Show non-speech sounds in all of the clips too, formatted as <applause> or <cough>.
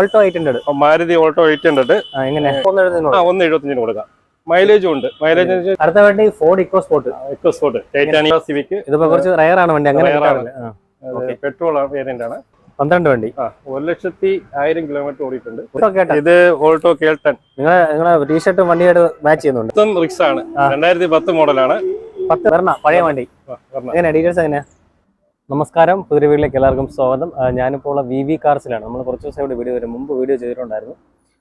Alto eight hundred Maruti Alto eight hundred എങ്ങനെ? ഒന്ന് എഴുപത്തഞ്ചിന് കൊടുക്കാം. മൈലേജും ഉണ്ട്. മൈലേജ് അടുത്ത വണ്ടി Ford Eco Sport EcoSport titanium Civic ഇതിപ്പോ കുറച്ച് റയർ ആണ് വണ്ടി. അങ്ങനെ. പെട്രോൾ വേരിയന്റ് ആണ്. പന്ത്രണ്ട് വണ്ടി. ഒരു ലക്ഷത്തി ആയിരം കിലോമീറ്റർ ഓടിയിട്ടുണ്ട്. ഇത് ഓൾട്ടോ കേൾട്ടൺ നിങ്ങൾ നിങ്ങളെ ടീഷർട്ടും വണ്ടിയായിട്ട് മാച്ച് ചെയ്യുന്നുണ്ട്. റിക്സ് ആണ് രണ്ടായിരത്തി പത്ത് മോഡലാണ് പത്ത് വരണ പഴയ വണ്ടി. എങ്ങനെ ഡീറ്റെയിൽസ് എങ്ങനെയാ? നമസ്കാരം. പുതിയ വീട്ടിലേക്ക് എല്ലാവർക്കും സ്വാഗതം. ഞാനിപ്പോൾ ഉള്ള വി വി കാർസിലാണ് നമ്മൾ കുറച്ച് ദിവസം ഇവിടെ വീഡിയോ വരും. മുമ്പ് വീഡിയോ ചെയ്തിട്ടുണ്ടായിരുന്നു.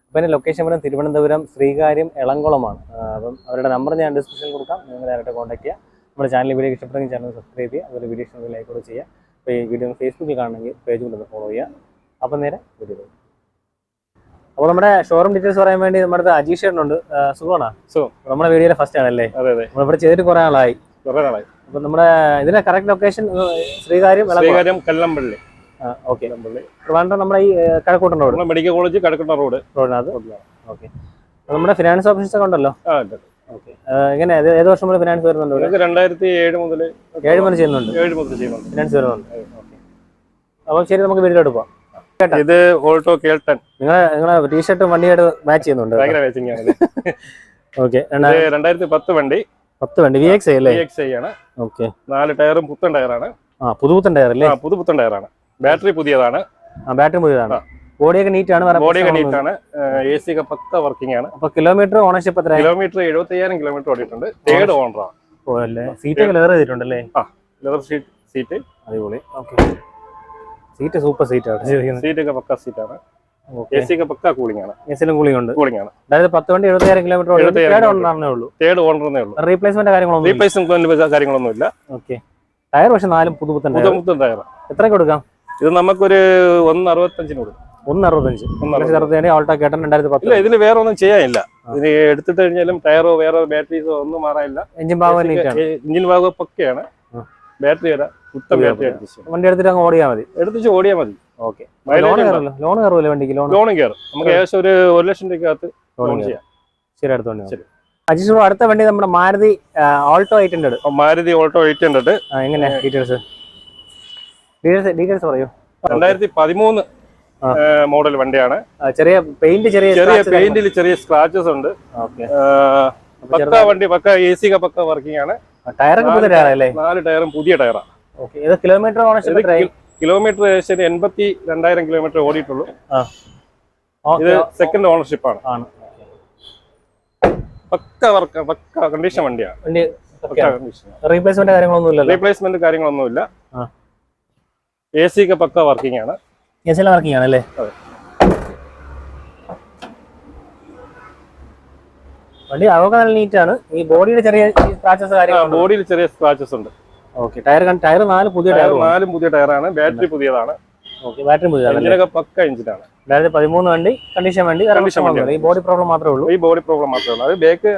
അപ്പോൾ എന്റെ ലൊക്കേഷൻ വരുന്നത് തിരുവനന്തപുരം ശ്രീകാര്യം എളംകുളമാണ്. ആ, അപ്പം അവരുടെ നമ്പർ ഞാൻ ഡിസ്ക്രിപ്ഷനിൽ കൊടുക്കാം. നിങ്ങൾ ഡയറക്റ്റ് കോൺടാക്ട് ചെയ്യുക നമ്മുടെ ചാനൽ വീഡിയോ ഇഷ്ടപ്പെട്ടെങ്കിൽ ചാനൽ സബ്സ്ക്രൈബ് ചെയ്യുക. അതുപോലെ വീഡിയോ ഇഷ്ടം ലൈക്ക് കൂടെ ചെയ്യുക. അപ്പോൾ ഈ വീഡിയോ ഫേസ്ബുക്കിൽ കാണണമെങ്കിൽ പേജ് കൊണ്ടൊന്ന് ഫോളോ ചെയ്യുക. അപ്പം നേരെ വീഡിയോ അപ്പോൾ നമ്മുടെ ഷോറൂം ഡീറ്റെയിൽസ് പറയാൻ വേണ്ടി നമ്മുടെ അടുത്ത് അജീഷ് ചേട്ടനുണ്ട്. സുഖമാണോ? സുഖം. നമ്മുടെ വീഡിയോയിലെ ഫസ്റ്റ് ആണല്ലേ? അതെ അതെ. നമ്മളിവിടെ ചെയ്തിട്ട് കുറേ ആളായി. കുറേ നാളായി അപ്പൊ നമ്മുടെ ഇതിന്റെ correct location Sreekaryam Sreekaryam Kallampally. Okay. Trivandrum നമ്മുടെ ഈ കഴക്കൂട്ടം റോഡ്. മെഡിക്കൽ കോളേജ് കടക്കട്ട റോഡ്. റോഡിനകത്ത് ഓക്കെ. നമ്മുടെ ഫിനാൻസ് ഓഫീസർ ഒക്കെ ഉണ്ടല്ലോ? ആ ഓക്കെ. എങ്ങനെ ഏത് വർഷം മുതൽ ഫിനാൻസ് വരുന്നുണ്ട്? രണ്ടായിരത്തി ഏഴ് മുതൽ ഏഴ് മുതൽ ചെയ്യുന്നുണ്ട്. ഏഴ് മുതൽ ചെയ്യുന്നുണ്ട്. ഫിനാൻസ് വരുന്നുണ്ട്. അപ്പൊ ശരി നമുക്ക് വീട്ടിൽ എടുക്കാം ഇത് ഓൾട്ടോ കേൾട്ടൺ നിങ്ങൾ നിങ്ങളെ ടീഷർട്ടും വണ്ടിയായിട്ട് മാച്ച് ചെയ്യുന്നുണ്ട് ഭയങ്കര മാച്ചിങ് ആണ് <laughs> ഓക്കെ. രണ്ടായിരത്തി പത്ത് വണ്ടി. പത്ത് വണ്ടി വി എക്സ് അല്ലേ? എക്സ് ഐ ആണ്. ഓക്കെ നാല് ടയറും പുത്തൻ ടയറാണ്. ആ പുതുപുത്തൻ ടയർ അല്ലേ ആ പുതു പുത്തൻ ടയറാണ്. ബാറ്ററി പുതിയതാണ്. ആ ബാറ്ററി പുതിയതാണ്. ബോഡി ബോഡിയൊക്കെ നീറ്റ് ആണ് ബോഡിയൊക്കെ ബോഡി ആണ്. എ സി ഒക്കെ പക്ക വർക്കിംഗ് ആണ്. അപ്പൊ കിലോമീറ്റർ ഓണർഷിപ്പ് എത്ര കിലോമീറ്റർ എഴുപത്തി അയ്യായിരം കിലോമീറ്റർ ഓടിയിട്ടുണ്ട് തേർഡ് ഓണറാണ് അല്ലേ? സീറ്റൊക്കെ ലെയർ ചെയ്തിട്ടുണ്ടല്ലേ? ലെതർ സീറ്റ് സീറ്റ് അടിപൊളി. ഓക്കെ സീറ്റ് സൂപ്പർ സീറ്റ് ആണ്. സീറ്റ് ഒക്കെ പക്ക സീറ്റാണ് എ സി ഒക്കെ പക്ക കൂളിംഗ് ആണ്. എസിലും കൂളിംഗ് ഉണ്ട്. കൂളിംഗ് ആണ്. അതായത് പത്ത് വണ്ടി എഴുപത്തിയായിരം കിലോമീറ്റർ ഉള്ളൂ. തേർഡ് ഓണറിനേ ഉള്ളൂ. റീപ്ലേസ്മെന്റ് കാര്യങ്ങളൊന്നും റീപ്ലേസ്മെന്റ് കാര്യങ്ങളൊന്നും ഇല്ല. ഓക്കെ ടയർ പക്ഷെ നാലും പുതുപുത്തൻ പുതു ടയർ എത്ര കൊടുക്കാം? ഇത് നമുക്കൊരു ഒന്ന് അറുപത്തഞ്ചിന് കൊടുക്കും. ഒന്ന് അറുപത്തഞ്ച് ഒന്ന് ഒരു ലക്ഷത്തി അറുപത്തി അറുപത്തി കേട്ടൻ രണ്ടായിരത്തി ഇല്ല പത്ത് ഇതിൽ വേറെ ഒന്നും ചെയ്യാനില്ല. ഇത് എടുത്തിട്ട് കഴിഞ്ഞാലും ടയറോ വേറെ ബാറ്ററീസോ ഒന്നും മാറാനില്ല. എഞ്ചിൻ ഭാഗം എഞ്ചിൻ ഭാഗം പക്കയാണ്. ബാറ്ററി വരാം. ബാറ്ററി. വണ്ടി എടുത്തിട്ട് അങ്ങ് ഓടിയാൽ മതി. എടുത്തിട്ട് ഓടിയാൽ മതി. ഓക്കെ. ലോൺ? ലോൺ കയറുമല്ലേ വണ്ടിക്ക്? ലോൺ? ലോണും കയറും. നമുക്ക് ഏകദേശം ഒരു ഒരു ലക്ഷം രൂപയ്ക്കകത്ത് ലോൺ ചെയ്യാം. ശരി അടുത്ത വണ്ടി ശരി. അജിഷ് ബ്രോ, അടുത്ത വണ്ടി നമ്മുടെ Maruti Alto eight hundred. Maruti Alto eight hundred. എങ്ങനെയാ ഡീറ്റെയിൽസ്. ഡീറ്റെയിൽസ് ഡീറ്റെയിൽസ് പറയൂ. രണ്ടായിരത്തി പതിമൂന്ന് മോഡൽ വണ്ടിയാണ്. ചെറിയ പെയിന്റ് ചെറിയ ചെറിയ പെയിന്റിൽ ചെറിയ സ്ക്രാച്ചസ് ഉണ്ട്. പക്ക വണ്ടി പക്ക എ സി പക്ക വർക്കിംഗ് ആണ്. ടയറൊക്കെ പുതിയ ടയർ നാല് ടയറും പുതിയ ടയറാണ് കിലോമീറ്റർ ഓണർഷിപ്പ് കിലോമീറ്റർ ഏകദേശം എൺപത്തി രണ്ടായിരം കിലോമീറ്റർ ഓടിയിട്ടുള്ളൂ. ഇത് സെക്കൻഡ് ഓണർഷിപ്പ് ആണ്. ആണ്. പക്ക വർക്ക് പക്ക കണ്ടീഷൻ വണ്ടിയാണ്. റീപ്ലേസ്മെന്റ് കാര്യങ്ങളൊന്നുമില്ല റീപ്ലേസ്മെന്റ് കാര്യങ്ങളൊന്നുമില്ല. എ സി ഒക്കെ പക്ക വർക്കിംഗ് ആണ്. എ സി വർക്കിംഗ് ആണല്ലേ. വണ്ടി അതൊക്കെ നല്ല നീറ്റ് ആണ്. ഈ ബോഡിയുടെ ചെറിയ സ്ക്രാച്ചസ് കാര്യങ്ങൾ ബോഡിയിൽ ചെറിയ സ്ക്രാച്ചസ് ഉണ്ട്. ഓക്കെ ടയർ ടയർ നാല് പുതിയ ടയർ നാലും പുതിയ ടയറാണ്. ബാറ്ററി പുതിയതാണ്. ഓക്കെ ബാറ്ററി പുതിയതാണ് എഞ്ചിനൊക്കെ പക്ക എഞ്ചിനാണ്. രണ്ടായിരത്തി പതിമൂന്ന് വണ്ടി കണ്ടീഷൻ വണ്ടി കണ്ടീഷൻ Condition ഈ ബോഡി പ്രോബ്ലം മാത്രമേ ഉള്ളൂ. ഈ ബോഡി പ്രോബ്ലം മാത്രമേ ഉള്ളൂ. അത് ബാക്ക്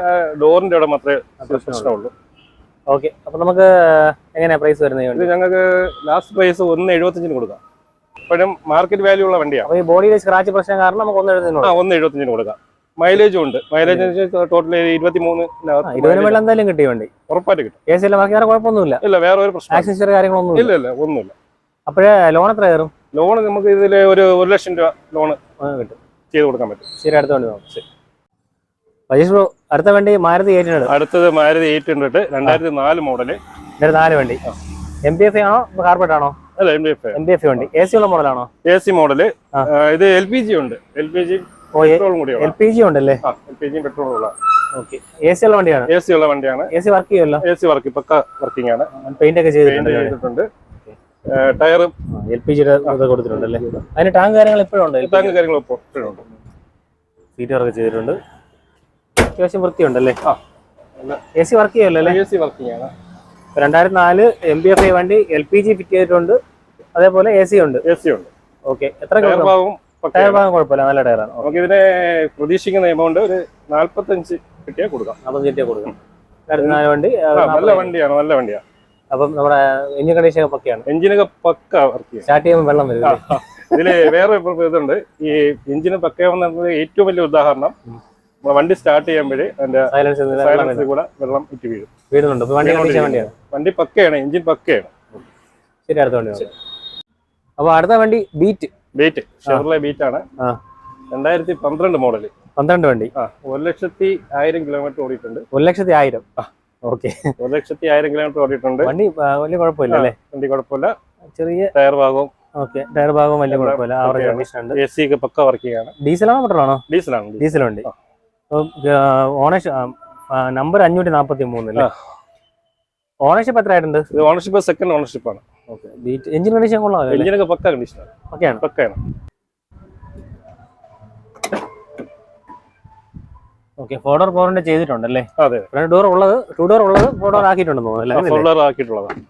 ഡോറിന്റെ അവിടെ മാത്രമേ പ്രശ്നമുള്ളൂ ഓക്കെ അപ്പൊ നമുക്ക് എങ്ങനെയാ പ്രൈസ് വരുന്നത് ഞങ്ങൾക്ക് ലാസ്റ്റ് പ്രൈസ് ഒന്ന് എഴുപത്തഞ്ചിന് കൊടുക്കാം. ഇപ്പോഴും മാർക്കറ്റ് വാല്യൂ ഉള്ള വണ്ടിയാണ് ഈ ബോഡിയിലെ സ്ക്രാച്ച് പ്രശ്നം കാരണം നമുക്ക് ഒന്ന് എഴുതുന്നുള്ളൂ ഒന്ന് എഴുപത്തഞ്ചിന് കൊടുക്കാം. മൈലേജും ഉണ്ട്. മൈലേജ് ടോട്ടൽ ഇരുപത്തി മൂന്ന് ഇരുപതിന് മേളിൽ എന്തായാലും കിട്ടിയ വണ്ടി. ഉറപ്പായിട്ട് കിട്ടും. എ സി എല്ലാം ബാക്കി വേറെ കുഴപ്പമൊന്നുമില്ല. ഇല്ല വേറെ ഒരു പ്രശ്നം കാര്യങ്ങളൊന്നും ഇല്ല ഇല്ല ഒന്നുമില്ല. അപ്പോഴേ ലോൺ എത്ര കയറും? ലോൺ നമുക്ക് ഇതിൽ ഒരു ഒരു ലക്ഷം രൂപ ലോൺ കിട്ടും. ചെയ്ത് കൊടുക്കാൻ പറ്റും. ശരി അടുത്ത വണ്ടി നോക്കാം. ശരി. രജീഷ് ബ്രോ അടുത്ത വണ്ടി മാരുതി എയ്റ്റ് ഹൺഡ്രഡ്. അടുത്തത് മാരുതി എയ്റ്റ് ഹൺഡ്രഡ് രണ്ടായിരത്തി നാല് മോഡൽ നാല് വണ്ടി. എം പി എഫ് ആണോ? കാർപ്പറ്റ് ആണോ? അല്ല M D F M P F വണ്ടി. എ സി ഉള്ള മോഡലാണോ എ സി മോഡൽ ഇത് എൽ പി ജി ഉണ്ട്. L P G L P G ഉണ്ടല്ലേ? ആ എൽ പി ജി പെട്രോളും ഉള്ള. ഓക്കെ. എ സി ഉള്ള വണ്ടിയാണ്? എ സി ഉള്ള വണ്ടിയാണ്. എ സി വർക്ക് ചെയ്യുമല്ലോ? എ സി വർക്ക് പക്ക വർക്കിംഗ് ആണ്. പെയിന്റ് ഒക്കെ ചെയ്തിട്ടുണ്ട് ടയർ എൽ പി ജിയുടെ അതിന് ടാങ്ക് കാര്യങ്ങൾ ഉണ്ട് ടാങ്ക് ഇപ്പോഴുണ്ട് സീറ്റ് വർക്ക് ചെയ്തിട്ടുണ്ട്. അത്യാവശ്യം വൃത്തിയുണ്ടല്ലേ? ആ. എ സി വർക്ക് ചെയ്യുമല്ലോ അല്ലേ? എ സി വർക്കിംഗ് ആണ്. രണ്ടായിരത്തി നാല് എം ബി എഫ് ഐ വണ്ടി എൽ പി ജി ഫിറ്റ് ചെയ്തിട്ടുണ്ട്. അതേപോലെ എ സി ഉണ്ട്. എ സി ഉണ്ട്. ഓക്കെ. എത്ര ഭാഗവും ടയർ. ഭാഗം കുഴപ്പമില്ല നല്ല ടയറാണ്. നമുക്ക് ഇതിനെ പ്രതീക്ഷിക്കുന്ന എമൗണ്ട് ഒരു നാല്പത്തഞ്ച് കിട്ടിയാൽ കൊടുക്കാം. അപ്പം കിട്ടിയാൽ കൊടുക്കാം. നാല് വണ്ടി നല്ല വണ്ടിയാണ് നല്ല വണ്ടിയാണ് അപ്പം നമ്മുടെ എഞ്ചിൻ കണ്ടീഷൻ ഒക്കെ പക്കയാണ്. എഞ്ചിനൊക്കെ പക്ക വർക്ക് ചെയ്യും. സ്റ്റാർട്ട് ചെയ്യുമ്പോൾ വെള്ളം വരും ഇതിൽ വേറെ ഇതുണ്ട് ഈ എഞ്ചിന് പക്കയാവുന്ന ഏറ്റവും വലിയ ഉദാഹരണം നമ്മൾ വണ്ടി സ്റ്റാർട്ട് ചെയ്യുമ്പോഴേ അതിന്റെ സൈലൻസ് കൂടെ വെള്ളം ഇറ്റ് വീഴും. വീഴുന്നുണ്ട്. വണ്ടിയാണ്. വണ്ടി പക്കയാണ് എഞ്ചിൻ പക്കയാണ്. ശരി അടുത്ത വണ്ടി അപ്പോൾ അപ്പൊ അടുത്ത വണ്ടി ബീറ്റ് ബീറ്റ് ഷെവർലെ ബീറ്റ് ആണ്. രണ്ടായിരത്തി പന്ത്രണ്ട് മോഡൽ പന്ത്രണ്ട് വണ്ടി. ആ ഒരു ലക്ഷത്തി ആയിരം കിലോമീറ്റർ ഓടിയിട്ടുണ്ട്. ഒരു ലക്ഷത്തി ആയിരം. ഓക്കെ ഒരു ലക്ഷത്തി ആയിരം കിലോമീറ്റർ ഓടിയിട്ടുണ്ട്. വണ്ടി വലിയ കുഴപ്പമില്ല അല്ലേ? വണ്ടി കുഴപ്പമില്ല. ചെറിയ ടയർ ഭാഗവും. ഓക്കെ ടയർ ഭാഗവും വലിയ കുഴപ്പമില്ല. ആവറേജ്. കണ്ടീഷൻ ഉണ്ട്. എ സി ഒക്കെ പക്ക വർക്കിംഗ് ആണ് ഡീസലാണോ പെട്രോളാണോ? ഡീസലാണ്. ഡീസൽ. വണ്ടി. ഓണേഷ് നമ്പർ അഞ്ഞൂറ്റി നാൽപ്പത്തി മൂന്ന് അല്ലേ ഓണർഷിപ്പ് എത്രയായിട്ടുണ്ട്? ഓണർഷിപ്പ് സെക്കൻഡ് ഓണർഷിപ്പ് ആണ്. ഓക്കെ. എഞ്ചിൻ കണ്ടീഷൻ കൊള്ളാം എഞ്ചിനൊക്കെ പക്ക കണ്ടീഷനാണ് ഓക്കെയാണ് പക്കയാണ്. ഓക്കെ ഫോർ ഡോർ ഫോറിന്റെ ചെയ്തിട്ടുണ്ടല്ലേ? അതെ. ഫ്രണ്ട് ഡോർ ഉള്ളത് ടു ഡോർ ഉള്ളത് ഫോർ ഡോർ ആക്കിയിട്ടുണ്ടെന്ന് തോന്നുന്നു ഫുള്ളർ ആക്കിയിട്ടുള്ളതാണ്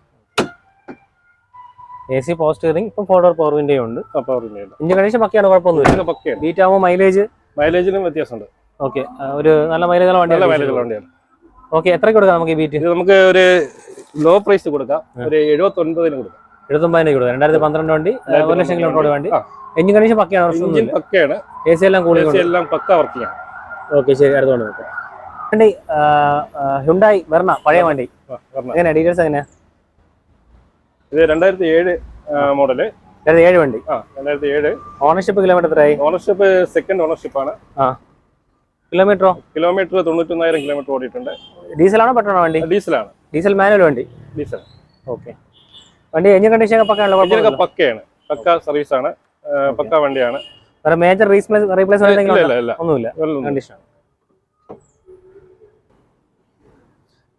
എ സി പവർ സ്റ്റിയറിംഗ് ഇപ്പം ഫോർ ഡോർ പവർ വിൻഡോ ഉണ്ട്. അപ്പൊ അവരുടെ എഞ്ചിൻ കണ്ടീഷൻ പക്കയാണ് കുഴപ്പമൊന്നുമില്ല. പക്കയാണ്. ബീറ്റ് ആകുമ്പോൾ മൈലേജ് മൈലേജിനും വ്യത്യാസമുണ്ട്. ഓക്കെ ഒരു നല്ല മൈലേജ് നല്ല മൈലേജുള്ള വണ്ടിയാണ്. ഓക്കെ എത്ര കൊടുക്കാം നമുക്ക് ബീറ്റ് നമുക്ക് ഒരു ലോ പ്രൈസ് കൊടുക്കാം. ഒരു എഴുപത്തി ഒൻപതിന് കൊടുക്കാം. എഴുപത്തൊമ്പതിന് കൊടുക്കാം. രണ്ടായിരത്തി പന്ത്രണ്ട് വണ്ടി ഒരു ലക്ഷം കിലോമീറ്റർ വണ്ടി. എഞ്ചിൻ കണ്ടീഷൻ പക്കയാണ് എഞ്ചിൻ പക്കയാണ്. എ സി എല്ലാം കൂളിംഗ് എല്ലാം പക്ക വർക്കിംഗ് ആണ്. ഓക്കെ ശരി അടുത്തോണ്ട് നോക്കാം. ഹുണ്ടായി വെർണ പഴയ വണ്ടി. എങ്ങനെയാ ഡീറ്റെയിൽസ് എങ്ങനെയാ? ഇത് രണ്ടായിരത്തി ഏഴ് മോഡൽ. രണ്ടായിരത്തി ഏഴ് വണ്ടി. ആ രണ്ടായിരത്തി ഏഴ് ഓണർഷിപ്പ് കിലോമീറ്റർ എത്രയായി? ഓണർഷിപ്പ് സെക്കൻഡ് ഓണർഷിപ്പ് ആണ്. ആ. കിലോമീറ്ററോ? കിലോമീറ്റർ തൊണ്ണൂറ്റൊന്നായിരം കിലോമീറ്റർ ഓടിയിട്ടുണ്ട്. ഡീസലാണോ പെട്രോളാണോ വണ്ടി? ഡീസലാണ്. ഡീസൽ മാനുവൽ വണ്ടി? ഡീസൽ. ഓക്കെ. വണ്ടി എഞ്ചിൻ കണ്ടീഷൻ ഒക്കെ പക്കാണല്ലോ പക്കയാണ്. പക്ക സർവീസ് ആണ് പക്ക വണ്ടിയാണ്. വേറെ മേജർ റീപ്ലേസ് റീപ്ലേസ് ഒന്നും ഇല്ല ഒന്നുമില്ല. കണ്ടീഷൻ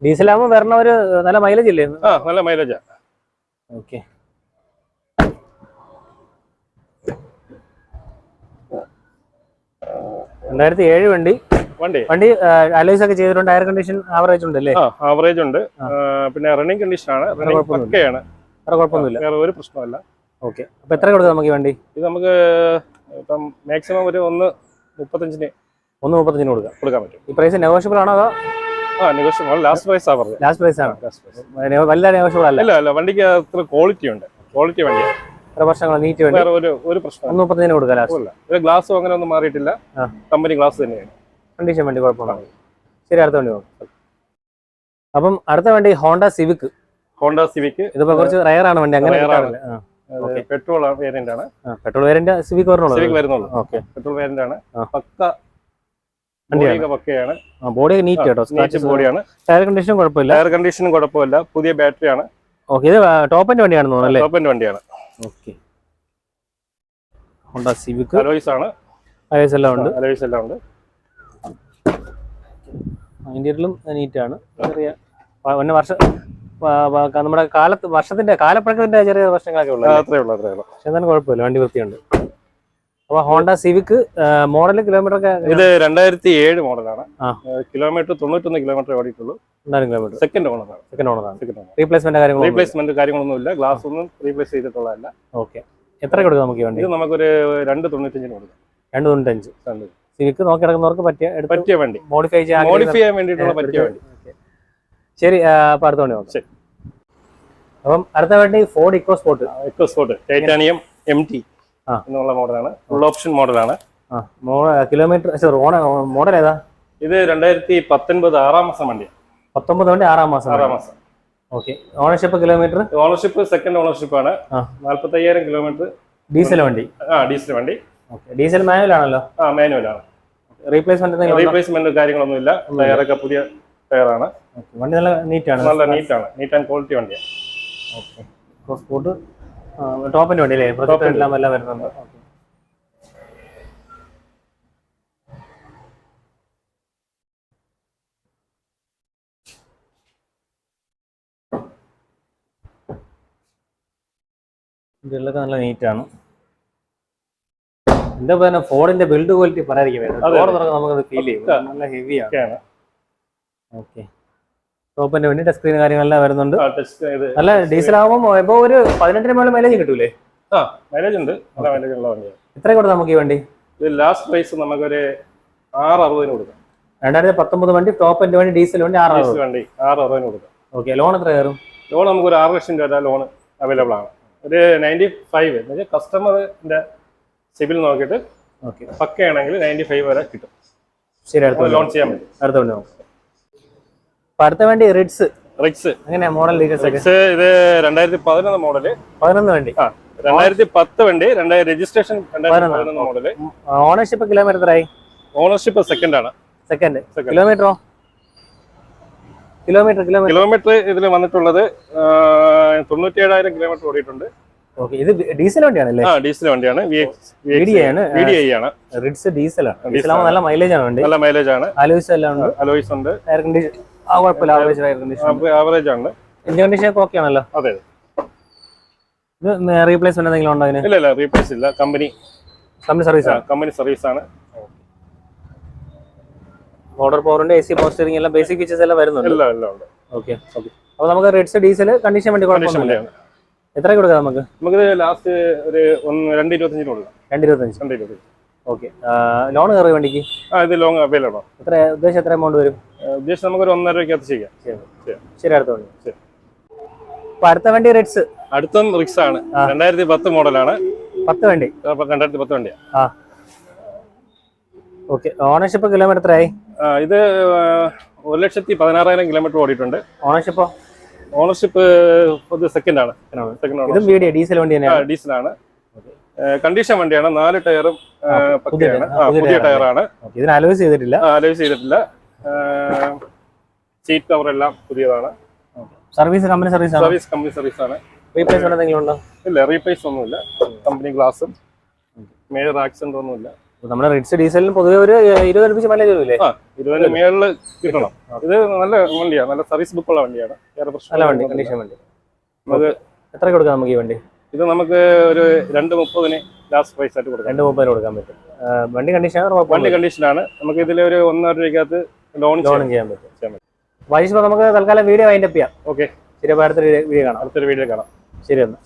ഡീസൽ ആവുമ്പോൾ വരണ ഒരു നല്ല മൈലേജ് ഇല്ലേ ആ നല്ല മൈലേജാ ഓക്കെ. രണ്ടായിരത്തി ഏഴ് വണ്ടി. വണ്ടി. വണ്ടി അലോയ്സ് ഒക്കെ ചെയ്തിട്ടുണ്ട്. എയർ കണ്ടീഷൻ ആവറേജ് ഉണ്ട് അല്ലേ ആവറേജ് ഉണ്ട്. പിന്നെ റണ്ണിങ് കണ്ടീഷൻ ആണ്. പക്കയാണ്. വേറെ കുഴപ്പമൊന്നുമില്ല. വേറെ ഒരു പ്രശ്നമല്ല ഓക്കെ. അപ്പൊ എത്ര കൊടുക്കാം നമുക്ക് വണ്ടി? ഇത് നമുക്ക് ഇപ്പം മാക്സിമം ഒരു ഒന്ന് മുപ്പത്തഞ്ചിന് ഒന്ന് മുപ്പത്തഞ്ചിന് കൊടുക്കാം. കൊടുക്കാൻ പറ്റും. ഈ പ്രൈസ് നെഗോഷ്യബിൾ ആണോ അതോ? ലാസ്റ്റ് പ്രൈസ് ലാസ്റ്റ് പ്രൈസ് ആണ്. വല്ല നെഗോഷ്യബിൾ അല്ല. അല്ല അല്ല വണ്ടിക്ക് അത്ര ക്വാളിറ്റി ഉണ്ട്. ക്വാളിറ്റി വണ്ടിയാണ് നീറ്റ് വണ്ടി. ഒരു ഒരു മുപ്പത്തഞ്ചിന് കൊടുക്കാം ഗ്ലാസ്സും അങ്ങനെ ഒന്നും മാറിയിട്ടില്ല. കമ്പനി ഗ്ലാസ് തന്നെയാണ്. കണ്ടീഷൻ വണ്ടി കുഴപ്പമൊന്നും ശരി അടുത്ത വണ്ടി നോക്കാം. അപ്പം അടുത്ത വണ്ടി ഹോണ്ട സിവിക്. ഹോണ്ട സിവിക്ക് ഇതിപ്പോ കുറച്ച് റയർ ആണ് വണ്ടി അങ്ങനെ. പെട്രോൾ വേരിയന്റ് ആണ്. പെട്രോൾ വേരിയന്റ് സിവിക് സിവിക് വരണുള്ളൂ വരുന്നുള്ളൂ ഓക്കെ. പെട്രോൾ വേരിയന്റ് ആണ്. പക്ക ബോഡി നീറ്റ് കേട്ടോ. ബോഡിയാണ് ടയർ കണ്ടീഷനും കുഴപ്പമില്ല. ടയർ കണ്ടീഷനും കുഴപ്പമില്ല. പുതിയ ബാറ്ററി ആണ്. ഓക്കെ ഇത് ടോപ്പിന്റെ വണ്ടിയാണെന്ന് തോന്നുന്നു ടോപ്പിന്റെ വണ്ടിയാണ്. ഓക്കെ. Honda civic. അലോയ്സ് ആണ്. അയസ് എല്ലാം ഉണ്ട്. അലോയ്സ് എല്ലാം ഉണ്ട്. ഇന്ത്യയിലും നീറ്റാണ്. ആണ് ചെറിയ പിന്നെ വർഷം നമ്മുടെ കാലത്ത് വർഷത്തിന്റെ കാലപ്പഴക്കത്തിന്റെ ചെറിയ പ്രശ്നങ്ങളൊക്കെ ഉള്ളു അത്രേ ഉള്ളൂ അത്രേ ഉള്ളൂ. പക്ഷെ എന്നാലും കുഴപ്പമില്ല വണ്ടി വൃത്തിയുണ്ട്. അപ്പൊ ഹോണ്ട സിവിക്ക് മോഡൽ കിലോമീറ്റർ ഒക്കെ ഇത് രണ്ടായിരത്തി ഏഴ് മോഡലാണ് കിലോമീറ്റർ തൊണ്ണൂറ്റൊന്ന് കിലോമീറ്റർ ഓടിയിട്ടുള്ളൂ. രണ്ടായിരം കിലോമീറ്റർ. സെക്കൻഡ് ഓണറാണ്. സെക്കൻഡ് ഓണറാണ്. സെക്കൻഡ് റീപ്ലേസ്മെന്റ് കാര്യങ്ങൾ റീപ്ലേസ്മെന്റ് കാര്യങ്ങളൊന്നുമില്ല. ഗ്ലാസ് ഒന്നും റീപ്ലേസ് ചെയ്തിട്ടുള്ളതല്ല. ഓക്കെ. എത്ര കൊടുക്കും നമുക്ക് വണ്ടി? ഇത് നമുക്കൊരു രണ്ട് തൊണ്ണൂറ്റഞ്ചിന് കൊടുക്കാം. രണ്ട് തൊണ്ണൂറ്റഞ്ച്. സിവിക്ക് നോക്കി നടക്കുന്നവർക്ക് പറ്റിയ പറ്റിയ വണ്ടി. മോഡിഫൈ ചെയ്യാൻ മോഡിഫൈ ചെയ്യാൻ വേണ്ടിട്ടുള്ള പറ്റിയ വണ്ടി. ശരി അപ്പൊ അടുത്ത വണ്ടി നോക്കാം. അപ്പം അടുത്ത വണ്ടി Ford Eco Sport Eco Sport titanium M T. എന്നുള്ള മോഡലാണ്. ഫുൾ ഓപ്ഷൻ മോഡലാണ്. കിലോമീറ്റർ മോഡൽ ഏതാ? ഇത് രണ്ടായിരത്തി പത്തൊൻപത് ആറാം മാസം വണ്ടി പത്തൊമ്പത് വണ്ടി ആറാം മാസം ആറാം മാസം. Okay. Ownership kilometre ownership second ownership ആണ്. ആ. നാല്പത്തയ്യായിരം കിലോമീറ്റർ ഡീസൽ വണ്ടി. ആ ഡീസൽ വണ്ടി. ഓക്കെ. ഡീസൽ മാനുവൽ ആണല്ലോ? ആ മാനുവലാണ് റീപ്ലേസ്മെന്റ് കാര്യങ്ങളൊന്നും ഇല്ല. ടയറൊക്കെ പുതിയ ടയറാണ്. വണ്ടി നല്ല നീറ്റ് ആണ്. നല്ല നീറ്റാണ് നീറ്റ് ആൻഡ് ക്വാളിറ്റി വണ്ടിയാണ് ഓക്കെ ടോപ്പിന്റെ വണ്ടി അല്ലേ പ്രൊജക്ടർ എല്ലാം എല്ലാം വരുന്നുണ്ട്. Okay. ഇതിലൊക്കെ നല്ല നീറ്റാണ് എന്താ പിന്നെ ഫോർഡിന്റെ ബിൽഡ് ക്വാളിറ്റി പറയാതിരിക്കും. ഡോർ നമുക്കത് ഫീൽ ചെയ്യും. നല്ല ഹെവിയാണ് ഓക്കെ ടോപ്പിന്റെ വേണ്ടി ടച്ച് സ്ക്രീൻ കാര്യങ്ങളെല്ലാം വരുന്നുണ്ട്. അല്ല നല്ല ഡീസൽ ആകുമ്പോൾ ഇപ്പൊ ഒരു പതിനെട്ടിന് മേളിൽ മൈലേജ് കിട്ടൂലേ? ആ മൈലേജ് ഉണ്ട്. നല്ല മൈലേജ് ഉള്ള വണ്ടിയാണ് എത്ര കൊടുത്താൽ നമുക്ക് ഈ വണ്ടി? ഇത് ലാസ്റ്റ് പ്രൈസ് നമുക്കൊരു ആറ് അറുപതിന് കൊടുക്കാം. രണ്ടായിരത്തി പത്തൊമ്പത് വണ്ടി ടോപ്പ് എന്റെ വണ്ടി ഡീസൽ വണ്ടി ആറ് ഡീസൽ വണ്ടി ആറ് അറുപതിന് കൊടുക്കാം. ഓക്കെ ലോൺ എത്ര കയറും? ലോൺ നമുക്ക് ഒരു ആറ് ലക്ഷം രൂപ ലോൺ അവൈലബിൾ ആണ്. ഒരു നയന്റി ഫൈവ് കസ്റ്റമറിന്റെ സിബിൽ നോക്കിയിട്ട് ഓക്കെ. പക്കയാണെങ്കിൽ നയന്റി ഫൈവ് വരെ കിട്ടും. ശരി അടുത്ത ലോൺ ചെയ്യാൻ പറ്റും. അടുത്ത വണ്ടി നോക്കാം അടുത്ത വണ്ടി റിഡ്സ് റിക്സ് എങ്ങനെയാ മോഡൽ റിക്സ് ഇത് രണ്ടായിരത്തി പതിനൊന്ന് മോഡൽ പതിനൊന്ന് വണ്ടി. ആ രണ്ടായിരത്തി പത്ത് വണ്ടി രണ്ടായിരം രജിസ്ട്രേഷൻ രണ്ടായിരത്തി പതിനൊന്ന്. പതിനൊന്ന് മോഡൽ ഓണർഷിപ്പ് കിലോമീറ്റർ എത്രയായി? ഓണർഷിപ്പ് സെക്കൻഡ് ആണ്. സെക്കൻഡ് കിലോമീറ്ററോ കിലോമീറ്റർ കിലോമീറ്റർ ഇതിൽ വന്നിട്ടുള്ളത് തൊണ്ണൂറ്റി ഏഴായിരം കിലോമീറ്റർ ഓടിയിട്ടുണ്ട്. ഇത് ഡീസൽ വണ്ടിയാണല്ലേ? ആ ഡീസൽ വണ്ടിയാണ്. ആണ്. റിഡ്സ് ഡീസലാണ് Diesel നല്ല മൈലേജ് ആണ് വണ്ടി. നല്ല മൈലേജ് ആണ്. അലോയ്സ് എല്ലാം ഉണ്ട്. അലോയ്സ് ഉണ്ട്. എയർ കണ്ടീഷൻ ആ കുഴപ്പമില്ല. ആവറേജ് എയർ കണ്ടീഷൻ ആവറേജ് ആണ്. എഞ്ചിൻ കണ്ടീഷൻ ഒക്കെ ഓക്കെ ആണല്ലോ? അതെ ഇത് റീപ്ലേസ്മെന്റ് എന്തെങ്കിലും ഉണ്ടോ അതിന്? ഇല്ല ഇല്ല റീപ്ലേസ് ഇല്ല. കമ്പനി കമ്പനി സർവീസ് ആണ്. കമ്പനി സർവീസ് ആണ്. ഓർഡർ പവറിന്റെ എ സി പോസ്റ്ററിംഗ് എല്ലാം ബേസിക് ഫീച്ചേഴ്സ് എല്ലാം വരുന്നുണ്ട്. എല്ലാം എല്ലാം ഉണ്ട്. ഓക്കെ അപ്പോൾ നമുക്ക് റെഡ്സ് ഡീസൽ കണ്ടീഷൻ വേണ്ടി കുഴപ്പമൊന്നുമില്ല. വണ്ടിയാണ്. എത്ര കൊടുക്കാം നമുക്ക്? നമുക്ക് ലാസ്റ്റ് ഒരു ഒന്ന് രണ്ട് ഇരുപത്തഞ്ചിന് കൊടുക്കാം. രണ്ട് ഇരുപത്തഞ്ച്. രണ്ട് ഇരുപത്തഞ്ച്. ഓക്കെ ലോൺ കയറി വണ്ടിക്ക്? ആ ഇത് ലോങ് അവൈലബിൾ എത്ര ഉദ്ദേശം എത്ര എമൗണ്ട് വരും? ഉദ്ദേശം നമുക്ക് ഒരു ഒന്നര രൂപയ്ക്ക് അത് ചെയ്യാം. ശരി. അടുത്ത വണ്ടി. ശരി. അപ്പൊ അടുത്ത വണ്ടി റെഡ്സ് അടുത്തും റിക്സ് ആണ്. രണ്ടായിരത്തി പത്ത് മോഡലാണ്. പത്ത് വണ്ടി? രണ്ടായിരത്തി പത്ത് വണ്ടിയാണ് ആ. ഓക്കെ ഓണർഷിപ്പ് കിലോമീറ്റർ എത്രയായി? ഇത് ഒരു ലക്ഷത്തി പതിനാറായിരം കിലോമീറ്റർ ഓടിയിട്ടുണ്ട്. ഓണർഷിപ്പോ ഓണർഷിപ്പ് സെക്കൻഡ് ആണ്. സെക്കൻഡ് ഡീസൽ വണ്ടി ഡീസലാണ്. കണ്ടീഷൻ വണ്ടിയാണ്. നാല് ടയറും പക്കയാണ്. പുതിയ ടയറാണ്. ഇതിന് അലോസ് ചെയ്തിട്ടില്ല. അലോസ് ചെയ്തിട്ടില്ല. സീറ്റ് കവർ എല്ലാം പുതിയതാണ്. സർവീസ് കമ്പനി സർവീസ് ആണ്? സർവീസ് കമ്പനി സർവീസ് ആണ്. റീപ്ലേസ് എന്തെങ്കിലും ഉണ്ടോ? ഇല്ല റീപ്ലേസ് ഒന്നുമില്ല. കമ്പനി ഗ്ലാസും മേജർ ആക്സിഡന്റ് ഒന്നുമില്ല. നമ്മുടെ റിഡ്സ് ഡീസലിന് പൊതുവെ ഒരു ഇരുപത് അടുപ്പിച്ച് മൈലേജ് വരില്ലേ ഇരുപതിന് കിട്ടണം. ഇത് നല്ല വണ്ടിയാണ് നല്ല സർവീസ് ബുക്കുള്ള വണ്ടിയാണ്. വേറെ നല്ല പ്രശ്നം വണ്ടി കണ്ടീഷൻ വണ്ടി. നമുക്ക് എത്ര കൊടുക്കാം നമുക്ക് ഈ വണ്ടി? ഇത് നമുക്ക് ഒരു രണ്ട് മുപ്പതിന് ലാസ്റ്റ് പ്രൈസ് ആയിട്ട് കൊടുക്കാം. രണ്ട് മുപ്പതിന് കൊടുക്കാൻ പറ്റും. വണ്ടി കണ്ടീഷൻ വണ്ടി കണ്ടീഷനാണ് നമുക്ക് ഇതിൽ ഒരു ഒന്നര രൂപയ്ക്കകത്ത് ലോൺ ലോൺ ചെയ്യാൻ പറ്റും. വൈസ് നമുക്ക് തൽക്കാലം വീഡിയോ വൈൻഡപ്പ് ചെയ്യാം. ഓക്കെ ശരി അപ്പോൾ അടുത്തൊരു വീഡിയോ കാണാം. അടുത്തൊരു വീഡിയോ കാണാം. ശരി എന്നാ.